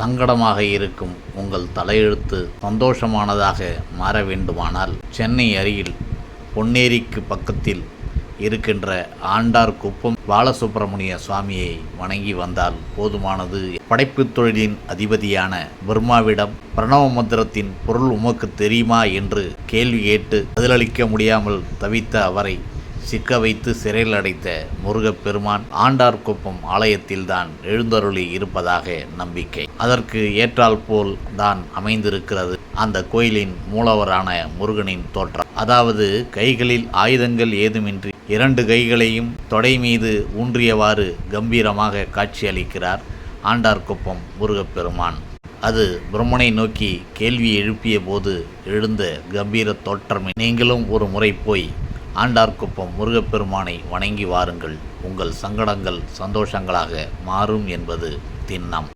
சங்கடமாக இருக்கும். உங்கள் தலையெழுத்து சந்தோஷமானதாக மாற வேண்டுமானால் சென்னை அருகில் பொன்னேரிக்கு பக்கத்தில் இருக்கின்ற ஆண்டார் குப்பம் பாலசுப்பிரமணிய சுவாமியை வணங்கி வந்தால் போதுமானது. படைப்பு தொழிலின் அதிபதியான பிரம்மாவிடம் பிரணவ மந்திரத்தின் பொருள் உமக்கு தெரியுமா என்று கேள்வி கேட்டு பதிலளிக்க முடியாமல் தவித்த அவரை சிக்க வைத்து சிறையில் அடைத்த முருகப்பெருமான் ஆண்டார்குப்பம் ஆலயத்தில்தான் எழுந்தருளி இருப்பதாக நம்பிக்கை. அதற்கு ஏற்றால் போல் தான் அமைந்திருக்கிறது அந்த கோயிலின் மூலவரான முருகனின் தோற்றம். அதாவது கைகளில் ஆயுதங்கள் ஏதுமின்றி இரண்டு கைகளையும் தொடை மீது ஊன்றியவாறு கம்பீரமாக காட்சியளிக்கிறார் ஆண்டார்குப்பம் முருகப்பெருமான். அது பிரம்மனை நோக்கி கேள்வி எழுப்பிய போது எழுந்த கம்பீர தோற்றமே. நீங்களும் ஒரு முறை போய் ஆண்டார்குப்பம் முருகப்பெருமானை வணங்கி வாருங்கள். உங்கள் சங்கடங்கள் சந்தோஷங்களாக மாறும் என்பது திண்ணம்.